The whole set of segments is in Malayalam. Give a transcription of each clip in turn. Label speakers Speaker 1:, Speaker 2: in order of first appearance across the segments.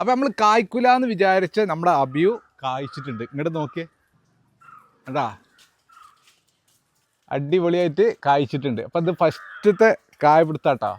Speaker 1: അപ്പോൾ നമ്മൾ കായ്ക്കുല എന്ന് വിചാരിച്ച് നമ്മുടെ അബിയു കായ്ച്ചിട്ടുണ്ട്. ഇങ്ങോട്ട് നോക്കിയേ. കണ്ടാ? അടിപൊളിയായിട്ട് കായ്ച്ചിട്ടുണ്ട്. അപ്പം ഇത് ഫസ്റ്റത്തെ കായ പിടുത്താട്ടോ.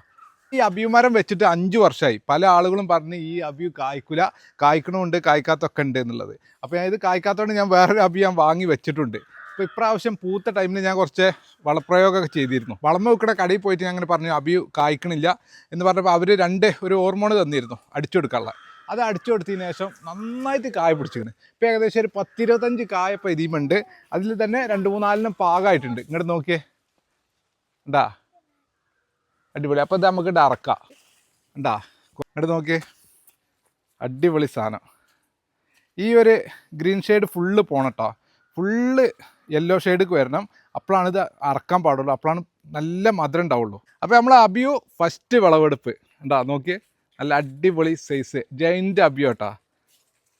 Speaker 1: ഈ അബിയുമരം വെച്ചിട്ട് അഞ്ച് വർഷമായി പല ആളുകളും പറഞ്ഞ് ഈ അബിയു കായ്ക്കുല കായ്ക്കണമുണ്ട് കായ്ക്കാത്തൊക്കെ ഉണ്ട് എന്നുള്ളത്. അപ്പോൾ ഞാൻ ഇത് കായ്ക്കാത്തതുകൊണ്ട് ഞാൻ വേറൊരു അബി ഞാൻ വാങ്ങി വെച്ചിട്ടുണ്ട്. അപ്പോൾ ഇപ്രാവശ്യം പൂത്ത ടൈമിൽ ഞാൻ കുറച്ച് വളപ്രയോഗമൊക്കെ ചെയ്തിരുന്നു. വളം വെക്കുന്ന കടയിൽ പോയിട്ട് ഞാൻ അങ്ങനെ പറഞ്ഞു അബിയു കായ്ക്കണില്ല എന്ന് പറഞ്ഞപ്പോൾ അവർ രണ്ട് ഒരു ഹോർമോൺ തന്നിരുന്നു അടിച്ചു കൊടുക്കാനുള്ള അത് അടിച്ചു കൊടുത്തതിന് ശേഷം നന്നായിട്ട് കായ പിടിച്ചിരുന്നു ഇപ്പോൾ ഏകദേശം ഒരു പത്തിരുപത്തഞ്ച് കായ ഇതിമുണ്ട് അതിൽ തന്നെ രണ്ട് മൂന്നാലിനും പാകമായിട്ടുണ്ട്. ഇങ്ങോട്ട് നോക്കിയേ. ഉണ്ടാ അടിപൊളി. അപ്പോൾ ഇത് നമുക്ക് ഡറക്കാം ഉണ്ടാ ഇങ്ങോട്ട് നോക്കിയേ. അടിപൊളി സാധനം. ഈ ഒരു ഗ്രീൻ ഷെയ്ഡ് ഫുള്ള് പോണട്ടോ ഫുള്ള് യെല്ലോ ഷെയ്ഡിലേക്ക് വരണം. അപ്പോഴാണ് ഇത് അറക്കാൻ പാടുള്ളൂ. അപ്പോഴാണ് നല്ല മധുരം ഉണ്ടാവുള്ളൂ. അപ്പോൾ നമ്മൾ അബിയു ഫസ്റ്റ് വിളവെടുപ്പ്. ഉണ്ടാ നോക്കിയേ. നല്ല അടിപൊളി സൈസ് ജയിന്റ് അബിയോട്ടാ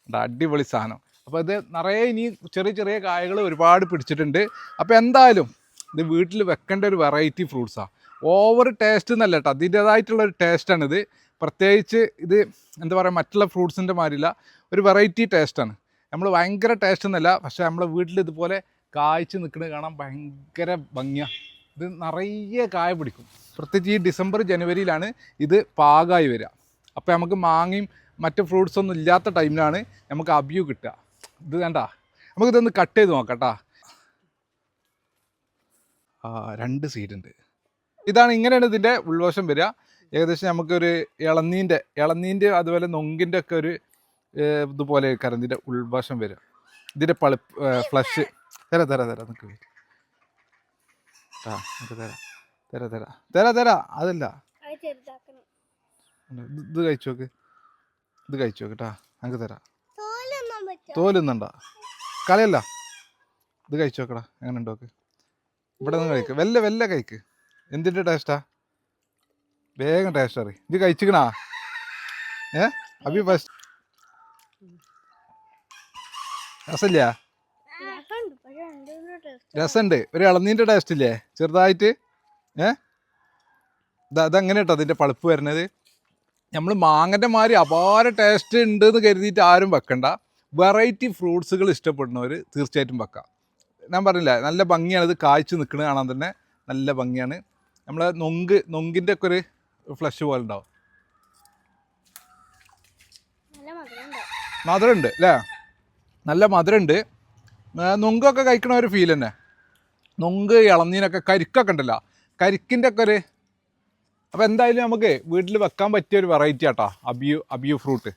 Speaker 1: അടിപൊളി സാധനം. അപ്പോൾ ഇത് നിറയെ ഇനി ചെറിയ ചെറിയ കായകൾ ഒരുപാട് പിടിച്ചിട്ടുണ്ട്. അപ്പോൾ എന്തായാലും ഇത് വീട്ടിൽ വെക്കേണ്ട ഒരു വെറൈറ്റി ഫ്രൂട്ട്സാണ് ഓവർ ടേസ്റ്റ് എന്നല്ല കേട്ടോ അതിന്റേതായിട്ടുള്ള ഒരു ടേസ്റ്റാണിത് പ്രത്യേകിച്ച് ഇത് എന്താ പറയുക മറ്റുള്ള ഫ്രൂട്ട്സിന്റെ മാതിരില്ല ഒരു വെറൈറ്റി ടേസ്റ്റാണ് നമ്മൾ ഭയങ്കര ടേസ്റ്റ് എന്നല്ല പക്ഷേ നമ്മളെ വീട്ടിൽ ഇതുപോലെ കായ്ച്ച് നിൽക്കുന്നത് കാണാൻ ഭയങ്കര ഭംഗിയാണ് ഇത് നിറയെ കായ പിടിക്കും. പ്രത്യേകിച്ച് ഈ ഡിസംബർ ജനുവരിയിലാണ് ഇത് പാകമായി വരിക. അപ്പോൾ നമുക്ക് മാങ്ങയും മറ്റ് ഫ്രൂട്ട്സ് ഒന്നും ഇല്ലാത്ത ടൈമിലാണ് നമുക്ക് അബ്യൂ കിട്ടുക. ഇത് വേണ്ട നമുക്കിതൊന്ന് കട്ട് ചെയ്ത് നോക്കട്ടാ കേട്ടോ ആ രണ്ട് സീഡ് ഉണ്ട്. ഇതാണ് ഇങ്ങനെയാണ് ഇതിന്റെ ഉൾവശം വരിക. ഏകദേശം നമുക്കൊരു ഇളനീന്റെ ഇളനീന്റെ അതുപോലെ നൊങ്കിന്റെ ഒക്കെ ഒരു ഇതുപോലെ കാരണം ഇതിന്റെ ഉൾവശം വരിക. ഇതിന്റെ പളി ഫ്ലഷ് തരാം തരാം തരാം നിൽക്ക് wait. ആ നമുക്ക് തരാം. തരാം തരാം. തരാം തരാം. അതല്ല. ഇത് കഴിച്ചു നോക്ക്. ഇത് കഴിച്ചു നോക്ക് കേട്ടാ നമുക്ക് തരാം. തോലുന്നുണ്ടാ? കളയല്ല. ഇത് കഴിച്ചു നോക്കടാ എങ്ങനെ ഉണ്ടോക്ക് ഇവിടെ നിന്ന് കഴിക്ക്. വെല്ല വെല്ല കഴിക്ക്. എന്തിന്റെ ടേസ്റ്റാ? വേഗം ടേസ്റ്റ് അറി ഇത് കഴിച്ചിക്കണാ? ഏ? അഭി ഫസ്റ്റ് രസമില്ല?
Speaker 2: രസമുണ്ട്.
Speaker 1: ഒരു ഇളനീന്റെ ടേസ്റ്റ് ഇല്ലേ? ചെറുതായിട്ട്. ഏ? ഇതാ ഇതങ്ങനെ കേട്ടോ അതിന്റെ പളുപ്പ് വരുന്നത്? നമ്മൾ മാങ്ങന്റെ മാതിരി അപാര ടേസ്റ്റ് ഉണ്ട് എന്ന് കരുതിയിട്ട് ആരും വെക്കണ്ട. വെറൈറ്റി ഫ്രൂട്ട്സുകൾ ഇഷ്ടപ്പെടുന്നവർ തീർച്ചയായിട്ടും വെക്കാം. ഞാൻ പറഞ്ഞില്ല നല്ല ഭംഗിയാണ് ഇത് കാഴ്ച നിൽക്കുന്നത് കാണാൻ തന്നെ നല്ല ഭംഗിയാണ്. നമ്മൾ നൊങ്ക് നൊങ്കിന്റെ ഒക്കെ ഒരു ഫ്ലഷ് പോലെ ഉണ്ടാവും.
Speaker 2: മധുരമുണ്ട്
Speaker 1: അല്ലേ? നല്ല മധുരമുണ്ട് നൊങ്കൊക്കെ കഴിക്കണ ഒരു ഫീൽ തന്നെ. നൊങ്ക് ഇളനീനൊക്കെ കരിക്കൊക്കെ ഉണ്ടല്ലോ. കരിക്കിന്റെ ഒക്കെ ഒരു അപ്പോൾ എന്തായാലും നമുക്ക് വീട്ടിൽ വെക്കാൻ പറ്റിയ ഒരു വെറൈറ്റി ആട്ടോ. അബിയു അബിയു ഫ്രൂട്ട്